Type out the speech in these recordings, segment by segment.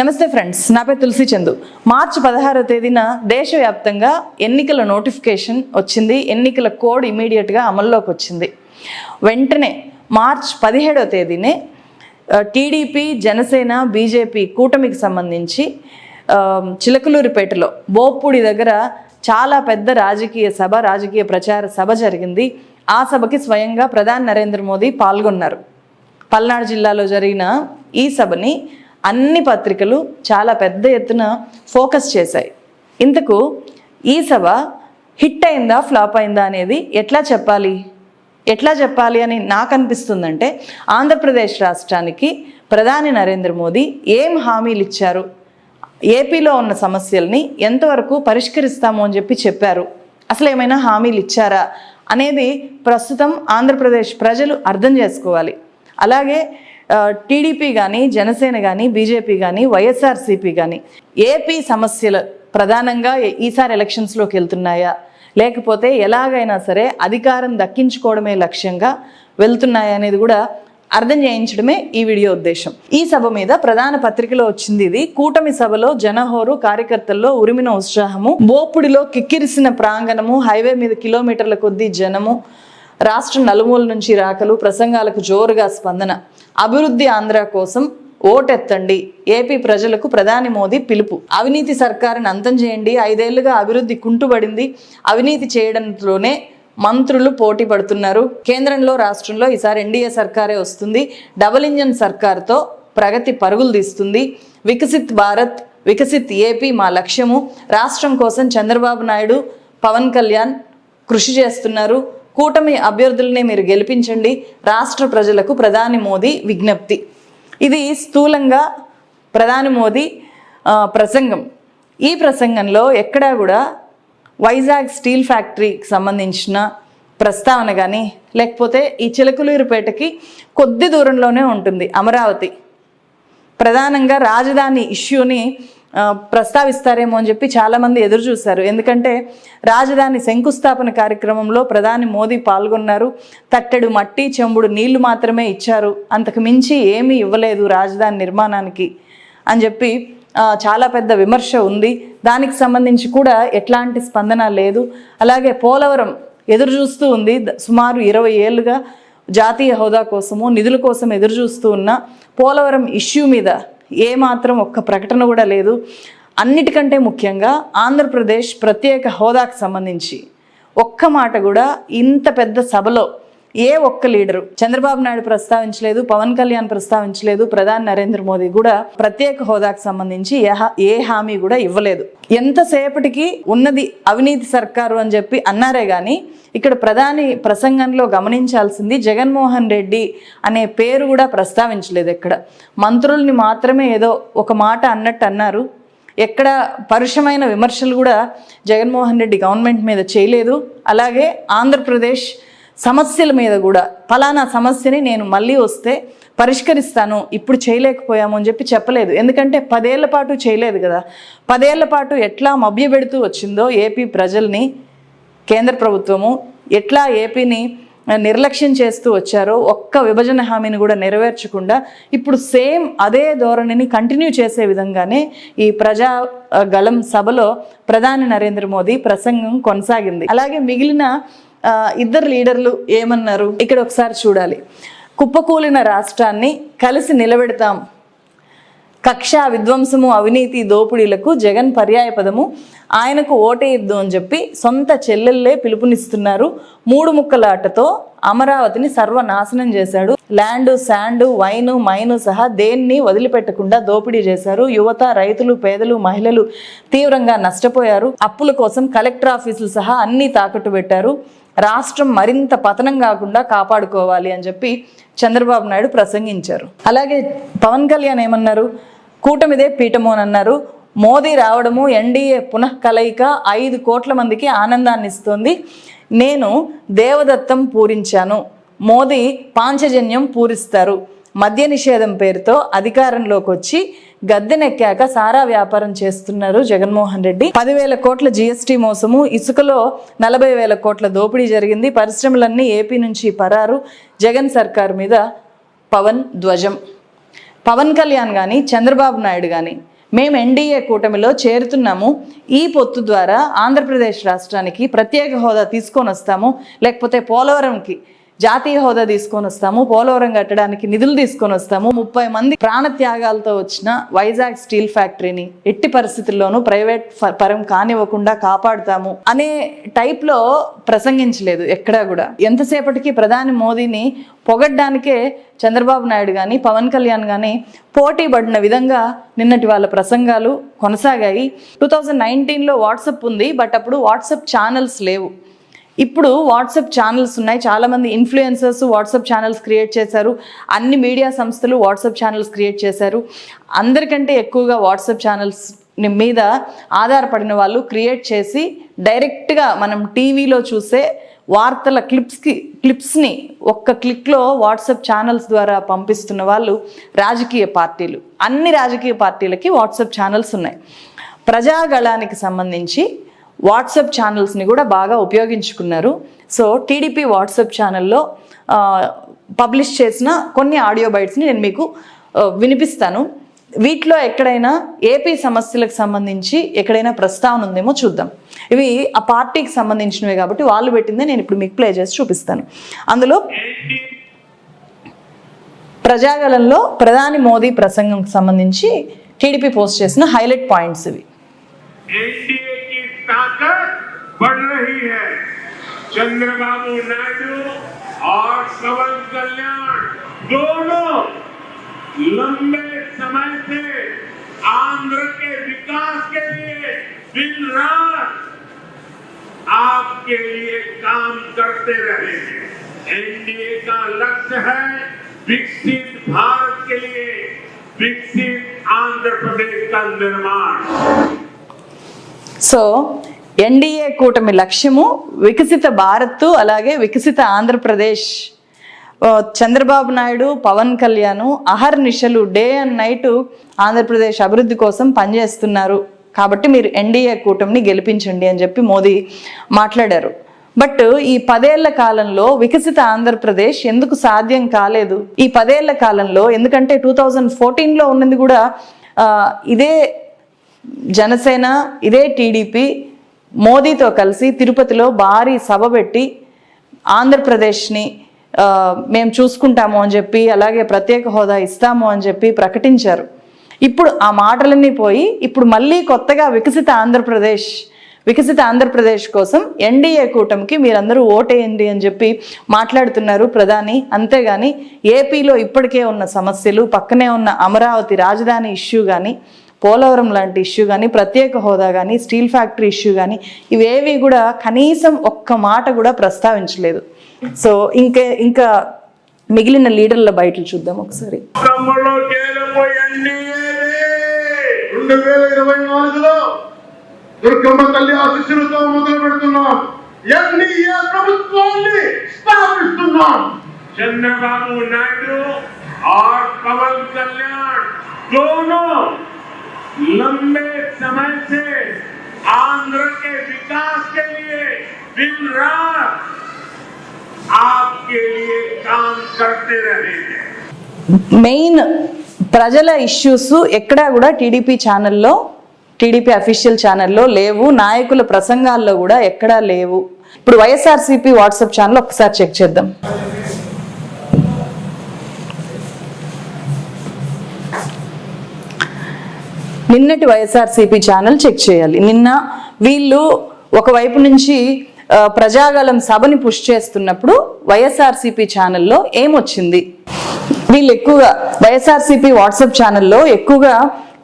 నమస్తే ఫ్రెండ్స్ నా పేరు తులసి చందు. మార్చి పదహారవ తేదీన దేశవ్యాప్తంగా ఎన్నికల నోటిఫికేషన్ వచ్చింది. ఎన్నికల కోడ్ ఇమీడియట్గా అమల్లోకి వచ్చింది. వెంటనే మార్చ్ పదిహేడో తేదీనే టీడీపీ జనసేన బీజేపీ కూటమికి సంబంధించి చిలకలూరిపేటలో బోప్పుడి దగ్గర చాలా పెద్ద రాజకీయ సభ రాజకీయ ప్రచార సభ జరిగింది. ఆ సభకి స్వయంగా ప్రధాని నరేంద్ర మోదీ పాల్గొన్నారు. పల్నాడు జిల్లాలో జరిగిన ఈ సభని అన్ని పత్రికలు చాలా పెద్ద ఎత్తున ఫోకస్ చేశాయి. ఇంతకు ఈ సభ హిట్ అయిందా ఫ్లాప్ అయిందా అనేది ఎట్లా చెప్పాలి? ఎట్లా చెప్పాలి అని నాకు అనిపిస్తుందంటే ఆంధ్రప్రదేశ్ రాష్ట్రానికి ప్రధాని నరేంద్ర మోదీ ఏం హామీలు ఇచ్చారు? ఏపీలో ఉన్న సమస్యల్ని ఎంతవరకు పరిష్కరిస్తాము అని చెప్పి చెప్పారు. అసలు ఏమైనా హామీలు ఇచ్చారా అనేది ప్రస్తుతం ఆంధ్రప్రదేశ్ ప్రజలు అర్థం చేసుకోవాలి. అలాగే టీడీపీ కానీ జనసేన కానీ బీజేపీ కానీ వైఎస్ఆర్సీపీ కానీ ఏపీ సమస్యలు ప్రధానంగా ఈసారి ఎలక్షన్స్లోకి వెళ్తున్నాయా? లేకపోతే ఎలాగైనా సరే అధికారం దక్కించుకోవడమే లక్ష్యంగా వెళ్తున్నాయా అనేది కూడా అర్థం చేయించడమే ఈ వీడియో ఉద్దేశం. ఈ సభ మీద ప్రధాన పత్రికలో వచ్చింది ఇది కూటమి సభలో జనహోరు కార్యకర్తల్లో ఉరిమిన ఉత్సాహము బోపుడిలో కిక్కిరిసిన ప్రాంగణము హైవే మీద కిలోమీటర్ల కొద్దీ జనము రాష్ట్ర నలుమూల నుంచి రాకలు ప్రసంగాలకు జోరుగా స్పందన. అభివృద్ధి ఆంధ్ర కోసం ఓటెత్తండి. ఏపీ ప్రజలకు ప్రధాని మోదీ పిలుపు. అవినీతి సర్కారుని అంతం చేయండి. ఐదేళ్ళుగా అభివృద్ధి కుంటుపడింది అవినీతి చేయడంలోనే మంత్రులు పోటీ పడుతున్నారు. కేంద్రంలో రాష్ట్రంలో ఈసారి ఎన్డీఏ సర్కారే వస్తుంది. డబుల్ ఇంజన్ సర్కార్తో ప్రగతి పరుగులు తీస్తుంది. వికసిత్ భారత్ వికసిత్ ఏపీ మా లక్ష్యము. రాష్ట్రం కోసం చంద్రబాబు నాయుడు పవన్ కళ్యాణ్ కృషి చేస్తున్నారు. కూటమి అభ్యర్థుల్ని మీరు గెలిపించండి. రాష్ట్ర ప్రజలకు ప్రధాని మోదీ విజ్ఞప్తి. ఇది స్థూలంగా ప్రధాని మోదీ ప్రసంగం. ఈ ప్రసంగంలో ఎక్కడా కూడా వైజాగ్ స్టీల్ ఫ్యాక్టరీకి సంబంధించిన ప్రస్తావన కానీ లేకపోతే ఈ చిలకలూరుపేటకి కొద్ది దూరంలోనే ఉంటుంది అమరావతి. ప్రధానంగా రాజధాని ఇష్యూని ప్రస్తావిస్తారేమో అని చెప్పి చాలామంది ఎదురు చూశారు. ఎందుకంటే రాజధాని శంకుస్థాపన కార్యక్రమంలో ప్రధాని మోదీ పాల్గొన్నారు. తట్టెడు మట్టి చెంబుడు నీళ్ళు మాత్రమే ఇచ్చారు. అంతకు మించి ఏమీ ఇవ్వలేదు రాజధాని నిర్మాణానికి అని చెప్పి చాలా పెద్ద విమర్శ ఉంది. దానికి సంబంధించి కూడా ఎట్లాంటి స్పందన లేదు. అలాగే పోలవరం ఎదురు చూస్తూ ఉంది. ద- సుమారు ఇరవై ఏళ్ళుగా జాతీయ హోదా కోసము నిధుల కోసం ఎదురు చూస్తూ ఉన్న పోలవరం ఇష్యూ మీద ఏ మాత్రం ఒక్క ప్రకటన కూడా లేదు. అన్నిటికంటే ముఖ్యంగా ఆంధ్రప్రదేశ్ ప్రత్యేక హోదాకు సంబంధించి ఒక్క మాట కూడా ఇంత పెద్ద సభలో ఏ ఒక్క లీడరు చంద్రబాబు నాయుడు ప్రస్తావించలేదు పవన్ కళ్యాణ్ ప్రస్తావించలేదు ప్రధాని నరేంద్ర మోదీ కూడా ప్రత్యేక హోదాకు సంబంధించి ఏ హా- ఏ హామీ కూడా ఇవ్వలేదు. ఎంతసేపటికి ఉన్నది అవినీతి సర్కారు అని చెప్పి అన్నారే కానీ ఇక్కడ ప్రధాని ప్రసంగంలో గమనించాల్సింది జగన్మోహన్ రెడ్డి అనే పేరు కూడా ప్రస్తావించలేదు ఎక్కడ. మంత్రుల్ని మాత్రమే ఏదో ఒక మాట అన్నట్టు అన్నారు. ఎక్కడ పరుషమైన విమర్శలు కూడా జగన్మోహన్ రెడ్డి గవర్నమెంట్ మీద చేయలేదు. అలాగే ఆంధ్రప్రదేశ్ సమస్యల మీద కూడా ఫలానా సమస్యని నేను మళ్ళీ వస్తే పరిష్కరిస్తాను ఇప్పుడు చేయలేకపోయాము అని చెప్పి చెప్పలేదు. ఎందుకంటే పదేళ్ళ పాటు చేయలేదు కదా. పదేళ్ళ పాటు ఎట్లా మభ్యపెడుతూ వచ్చిందో ఏపీ ప్రజల్ని కేంద్ర ప్రభుత్వము ఎట్లా ఏపీని నిర్లక్ష్యం చేస్తూ వచ్చారో ఒక్క విభజన హామీని కూడా నెరవేర్చకుండా ఇప్పుడు సేమ్ అదే ధోరణిని కంటిన్యూ చేసే విధంగానే ఈ ప్రజా గళం సభలో ప్రధాని నరేంద్ర మోదీ ప్రసంగం కొనసాగింది. అలాగే మిగిలిన ఇద్దరు లీడర్లు ఏమన్నారు? ఇక్కడ ఒకసారి చూడాలి. కుప్పకూలిన రాష్ట్రాన్ని కలిసి నిలబెడతాం. కక్ష విధ్వంసము అవినీతి దోపిడీలకు జగన్ పర్యాయపదము ఆయనకు ఓటేయొద్దు అని చెప్పి సొంత చెల్లెళ్ళే పిలుపునిస్తున్నారు. మూడు ముక్కల ఆటతో అమరావతిని సర్వనాశనం చేశాడు ల్యాండ్ శాండ్ వైను మైను సహా దేన్ని వదిలిపెట్టకుండా దోపిడీ చేశారు. యువత రైతులు పేదలు మహిళలు తీవ్రంగా నష్టపోయారు. అప్పుల కోసం కలెక్టర్ ఆఫీసులు సహా అన్ని తాకట్టు పెట్టారు. రాష్ట్రం మరింత పతనం కాకుండా కాపాడుకోవాలి అని చెప్పి చంద్రబాబు నాయుడు ప్రసంగించారు. అలాగే పవన్ కళ్యాణ్ ఏమన్నారు? కూటమిదే పీఠము అని అన్నారు. మోదీ రావడము ఎన్డీఏ పునః కలయిక ఐదు కోట్ల మందికి ఆనందాన్ని ఇస్తుంది నేను దేవదత్తం పూరించాను. మోదీ పాంచజన్యం పూరిస్తారు. మద్య నిషేధం పేరుతో అధికారంలోకి వచ్చి గద్దెనెక్కాక సారా వ్యాపారం చేస్తున్నారు జగన్మోహన్ రెడ్డి. పదివేల కోట్ల జీఎస్టీ మోసము ఇసుకలో నలభై వేల కోట్ల దోపిడీ జరిగింది. పరిశ్రమలన్నీ ఏపీ నుంచి పరారు. జగన్ సర్కార్ మీద పవన్ ధ్వజం. పవన్ కళ్యాణ్ కానీ చంద్రబాబు నాయుడు కానీ మేము ఎన్డీఏ కూటమిలో చేరుతున్నాము. ఈ పొత్తు ద్వారా ఆంధ్రప్రదేశ్ రాష్ట్రానికి ప్రత్యేక హోదా తీసుకొని వస్తాము లేకపోతే పోలవరంకి జాతీయ హోదా తీసుకొని వస్తాము పోలవరం కట్టడానికి నిధులు తీసుకొని వస్తాము. ముప్పై మంది ప్రాణత్యాగాలతో వచ్చిన వైజాగ్ స్టీల్ ఫ్యాక్టరీని ఎట్టి పరిస్థితుల్లోనూ ప్రైవేట్ పరం కానివ్వకుండా కాపాడుతాము అనే టైప్లో ప్రసంగించలేదు ఎక్కడా కూడా. ఎంతసేపటికి ప్రధాని మోదీని పొగడ్డానికే చంద్రబాబు నాయుడు కానీ పవన్ కళ్యాణ్ కానీ పోటీ పడిన విధంగా నిన్నటి వాళ్ళ ప్రసంగాలు కొనసాగాయి. టూ థౌజండ్ నైన్టీన్లో వాట్సప్ ఉంది బట్ అప్పుడు వాట్సప్ ఛానల్స్ లేవు. ఇప్పుడు వాట్సాప్ ఛానల్స్ ఉన్నాయి. చాలామంది ఇన్ఫ్లుయెన్సర్స్ వాట్సాప్ ఛానల్స్ క్రియేట్ చేశారు. అన్ని మీడియా సంస్థలు వాట్సాప్ ఛానల్స్ క్రియేట్ చేశారు. అందరికంటే ఎక్కువగా వాట్సాప్ ఛానల్స్ మీద ఆధారపడిన వాళ్ళు క్రియేట్ చేసి డైరెక్ట్గా మనం టీవీలో చూసే వార్తల క్లిప్స్కి క్లిప్స్ని ఒక్క క్లిక్లో వాట్సాప్ ఛానల్స్ ద్వారా పంపిస్తున్న వాళ్ళు రాజకీయ పార్టీలు. అన్ని రాజకీయ పార్టీలకి వాట్సాప్ ఛానల్స్ ఉన్నాయి. ప్రజాగళానికి సంబంధించి వాట్సప్ ఛానల్స్ని కూడా బాగా ఉపయోగించుకున్నారు. సో టీడీపీ వాట్సప్ ఛానల్లో పబ్లిష్ చేసిన కొన్ని ఆడియో బైట్స్ని నేను మీకు వినిపిస్తాను. వీటిలో ఎక్కడైనా ఏపీ సమస్యలకు సంబంధించి ఎక్కడైనా ప్రస్తావన ఉందేమో చూద్దాం. ఇవి ఆ పార్టీకి సంబంధించినవి కాబట్టి వాళ్ళు పెట్టిందే నేను ఇప్పుడు మీకు ప్లే చేసి చూపిస్తాను. అందులో ప్రజాగలంలో ప్రధాని మోదీ ప్రసంగం సంబంధించి టీడీపీ పోస్ట్ చేసిన హైలైట్ పాయింట్స్ ఇవి. बढ़ रही है। चंद्रबाबू नायडू और पवन कल्याण दोनों लंबे समय से आंध्र के विकास के लिए दिन रात आपके लिए काम करते रहे हैं। एनडीए का लक्ष्य है विकसित भारत के लिए विकसित आंध्र प्रदेश का निर्माण। సో ఎన్డీఏ కూటమి లక్ష్యము వికసిత భారత్ అలాగే వికసిత ఆంధ్రప్రదేశ్. చంద్రబాబు నాయుడు పవన్ కళ్యాణ్ అహర్నిశలు డే అండ్ నైట్ ఆంధ్రప్రదేశ్ అభివృద్ధి కోసం పనిచేస్తున్నారు. కాబట్టి మీరు ఎన్డీఏ కూటమిని గెలిపించండి అని చెప్పి మోదీ మాట్లాడారు. బట్ ఈ పదేళ్ళ కాలంలో వికసిత ఆంధ్రప్రదేశ్ ఎందుకు సాధ్యం కాలేదు? ఈ పదేళ్ళ కాలంలో ఎందుకంటే టూ థౌజండ్ ఫోర్టీన్లో ఉన్నది కూడా ఇదే జనసేన ఇదే టీడీపీ మోదీతో కలిసి తిరుపతిలో భారీ సభ పెట్టి ఆంధ్రప్రదేశ్ని మేము చూసుకుంటాము అని చెప్పి అలాగే ప్రత్యేక హోదా ఇస్తాము అని చెప్పి ప్రకటించారు. ఇప్పుడు ఆ మాటలన్నీ పోయి ఇప్పుడు మళ్ళీ కొత్తగా వికసిత ఆంధ్రప్రదేశ్ వికసిత ఆంధ్రప్రదేశ్ కోసం ఎన్డీఏ కూటమికి మీరందరూ ఓటేయండి అని చెప్పి మాట్లాడుతున్నారు ప్రధాని. అంతేగాని ఏపీలో ఇప్పటికే ఉన్న సమస్యలు పక్కనే ఉన్న అమరావతి రాజధాని ఇష్యూ కానీ పోలవరం లాంటి ఇష్యూ కానీ ప్రత్యేక హోదా కానీ స్టీల్ ఫ్యాక్టరీ ఇష్యూ కానీ ఇవేవి కూడా కనీసం ఒక్క మాట కూడా ప్రస్తావించలేదు. సో ఇంకా ఇంకా మిగిలిన లీడర్ల బయటలు చూద్దాం ఒకసారి. చంద్రబాబు నాయుడు ఆర్ పవన్ కళ్యాణ్ लंबे समय से आंध्र के विकास के लिए दिन रात आपके लिए काम करते रहे हैं మెయిన్ ప్రజల ఇష్యూస్ ఎక్కడా కూడా టీడీపీ ఛానల్లో టీడీపీ అఫీషియల్ ఛానల్లో లేవు నాయకుల ప్రసంగాల్లో కూడా ఎక్కడా లేవు ఇప్పుడు వైఎస్ఆర్సీపీ వాట్సాప్ ఛానల్ ఒకసారి చెక్ చేద్దాం నిన్నటి వైఎస్ఆర్సీపీ ఛానల్ చెక్ చేయాలి. నిన్న వీళ్ళు ఒకవైపు నుంచి ప్రజాగళం ప్రజాగలం సభని పుష్ చేస్తున్నప్పుడు వైఎస్ఆర్సీపీ ఛానల్లో ఏమొచ్చింది? వీళ్ళు ఎక్కువగా వైఎస్ఆర్సీపీ వాట్సాప్ ఛానల్లో ఎక్కువగా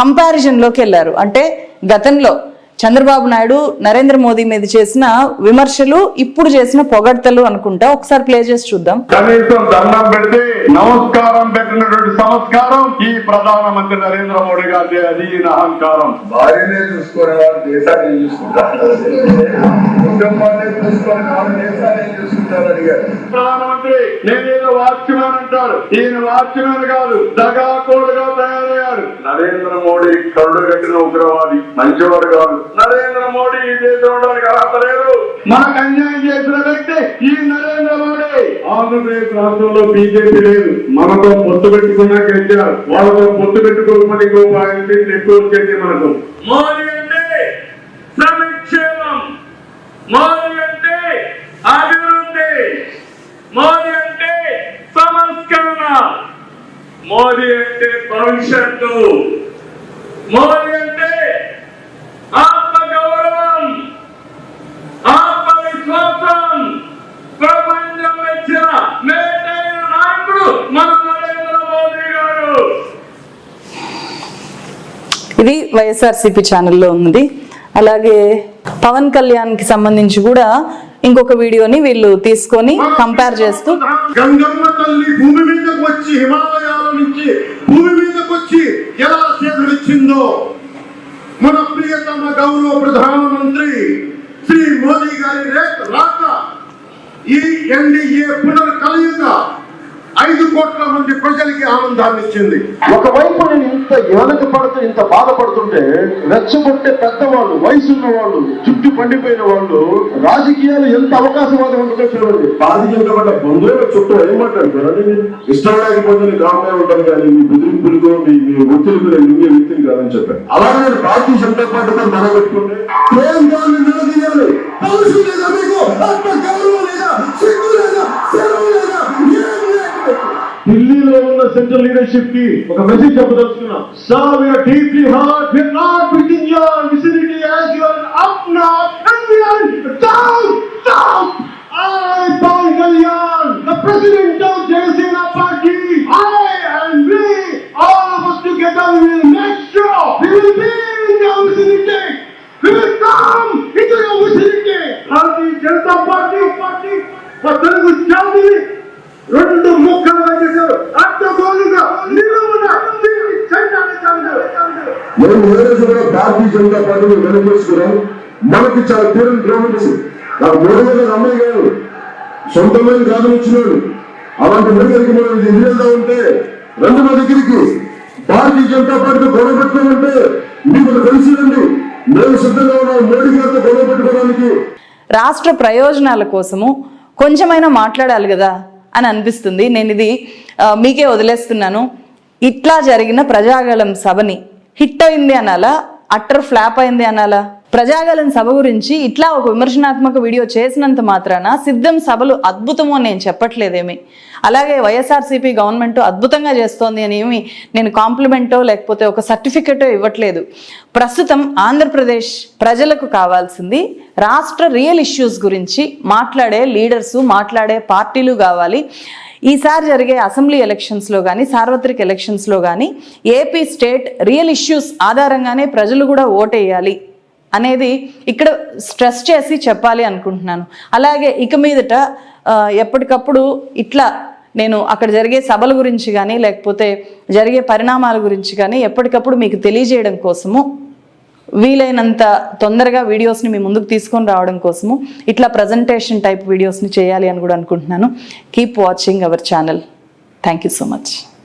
కంపారిజన్లోకి వెళ్ళారు. అంటే గతంలో చంద్రబాబు నాయుడు నరేంద్ర మోదీ మీద చేసిన విమర్శలు ఇప్పుడు చేసిన పొగడ్తలు అనుకుంటా. ఒకసారి ప్లే చేసి చూద్దాం. కనీసం దండం పెడితే నమస్కారం పెట్టినటువంటి సంస్కారం ఈ ప్రధానమంత్రి నరేంద్ర మోడీ గారి అది అహంకారం. భార్యనే చూసుకునే వాడు దేశాన్ని ఏం చూసుకుంటారు. కుటుంబాన్ని చూసుకొని వాడు దేశాన్ని ఏం చూసుకుంటారు అడిగారు. ప్రధానమంత్రి నేనేదో వాచ్యమని అంటారు. ఈయన వాచ్యమని కాదు దగాకోడుగా తయారయ్యారు. నరేంద్ర మోడీ కరుడు కట్టిన ఉగ్రవాది మంచివాడు కాదు. నరేంద్ర మోడీ ఈ దేశంలో ఉండడానికి అర్హత లేదు. మనకు అన్యాయం చేసిన వ్యక్తి ఈ నరేంద్ర మోడీ. ఆంధ్రప్రదేశ్ రాష్ట్రంలో బీజేపీ లేదు. మనతో పొత్తు పెట్టుకున్నా గెలిచారు. వాళ్ళతో పొత్తు పెట్టుకోకపోతే ఇంకో పాయింట్ ఎక్కువ వచ్చేది మనకు. మోదీ అంటే సంక్షేమం. మోదీ అంటే అభివృద్ధి. మోదీ అంటే సంస్కరణ. మోదీ అంటే భవిష్యత్తు. మోదీ అంటే ఆత్మ గౌరవం ఆత్మవిశ్వాసం ప్రపంచం మెచ్చిన మేటైన నాయకుడు మన నరేంద్ర మోదీ గారు ఇది వైఎస్ఆర్సీపీ ఛానల్లో ఉంది. అలాగే పవన్ కళ్యాణ్కి సంబంధించి కూడా ఇంకొక వీడియోని వీళ్ళు తీసుకొని కంపేర్ చేస్తూ గంగమ్మ తల్లి భూమి మీదకి వచ్చి హిమాలయాల నుంచి భూమి మీదకి వచ్చి ఎలా సేకరించిందో మన ప్రియతమ గౌరవ ప్రధానమంత్రి శ్రీ మోదీ గారి రేఖ రాక ఈ ఎన్డీఏ పునర్కలయిక ఐదు కోట్ల మంది ప్రజలకి ఆనందాన్ని ఇచ్చింది. ఒకవైపు నేను ఇంత వెనక పడుతూ ఇంత బాధపడుతుంటే రెచ్చగొట్టే పెద్దవాళ్ళు వయసున్న వాళ్ళు చుట్టూ పండిపోయిన వాళ్ళు రాజకీయాలు ఎంత అవకాశవాదం ఉంటుందో చూడండి. బాధితులు పడ్డ బంధువుల చుట్టూ ఏం మాట్లాడతారు ఇష్టం లేకపోతే కామ్గా ఉంటాను కానీ మీ బెదిరింపులకు మీ ఒత్తిడికి నేను ఇంకే వ్యక్తిని కాదని చెప్పాను. అలాగే నేను భారతీయ జనతా పార్టీతో మొదలుపెట్టుకుంటే ప్రేమ గారిని నిలదీయాలి పౌరుషం లేదా మీకు? ఆత్మ గౌరవం లేదా? సిగ్గు లేదా? సెలవు లేదా? ఏం లేకపోతే ఢిల్లీలో ఉన్న సెంట్రల్ లీడర్షిప్ కి ఒక message చెప్పదలుచుకున్నాం sir we are deeply hurt we are not with in your vicinity as your up not and we are down down I, Paul Kalyan, the president of Janasena Party, I and we, all of us together, we will make sure we will be in your vicinity. We will come into your vicinity. Bharatiya Janata Party, party, కాదు. మేము ఏ రోజు కూడా భారతీయ జనతా పార్టీని వెనకేసుకున్నాం మనకి చాలా తీరం ద్రోహం నాకు మూడు వేల అమ్మాయి గారు సొంతమైన కాదు వచ్చినాడు అలాంటి దగ్గరికి మనం ఇది ఎదురెళ్తా ఉంటే రెండు మా దగ్గరికి భారతీయ జనతా పార్టీతో గొడవ పెట్టుకోమంటే మీకు తెలిసిందండి. మేము సిద్ధంగా ఉన్నాం. మోడీ గారితో గొడవ పెట్టుకోవడానికి. రాష్ట్ర ప్రయోజనాల కోసము కొంచెమైనా మాట్లాడాలి కదా అని అనిపిస్తుంది. నేను ఇది మీకే వదిలేస్తున్నాను. ఇట్లా జరిగిన ప్రజాగళం సభని హిట్ అయింది అనాలా? అట్టర్ ఫ్లాప్ అయింది అనాలా? ప్రజాగళం సభ గురించి ఇట్లా ఒక విమర్శనాత్మక వీడియో చేసినంత మాత్రాన సిద్ధం సభలు అద్భుతము అని నేను చెప్పట్లేదేమి. అలాగే వైఎస్ఆర్సీపీ గవర్నమెంట్ అద్భుతంగా చేస్తోంది అని ఏమి నేను కాంప్లిమెంటో లేకపోతే ఒక సర్టిఫికెటో ఇవ్వట్లేదు. ప్రస్తుతం ఆంధ్రప్రదేశ్ ప్రజలకు కావాల్సింది రాష్ట్ర రియల్ ఇష్యూస్ గురించి మాట్లాడే లీడర్సు మాట్లాడే పార్టీలు కావాలి. ఈసారి జరిగే అసెంబ్లీ ఎలక్షన్స్లో కానీ సార్వత్రిక ఎలక్షన్స్లో కానీ ఏపీ స్టేట్ రియల్ ఇష్యూస్ ఆధారంగానే ప్రజలు కూడా ఓటేయాలి అనేది ఇక్కడ స్ట్రెస్ చేసి చెప్పాలి అనుకుంటున్నాను. అలాగే ఇక మీదట ఎప్పటికప్పుడు ఇట్లా నేను అక్కడ జరిగే సభల గురించి కానీ లేకపోతే జరిగే పరిణామాల గురించి కానీ ఎప్పటికప్పుడు మీకు తెలియజేయడం కోసము వీలైనంత తొందరగా వీడియోస్ని మీ ముందుకు తీసుకొని రావడం కోసము ఇట్లా ప్రజెంటేషన్ టైప్ వీడియోస్ని చేయాలి అని కూడా అనుకుంటున్నాను. Keep watching our channel thank you so much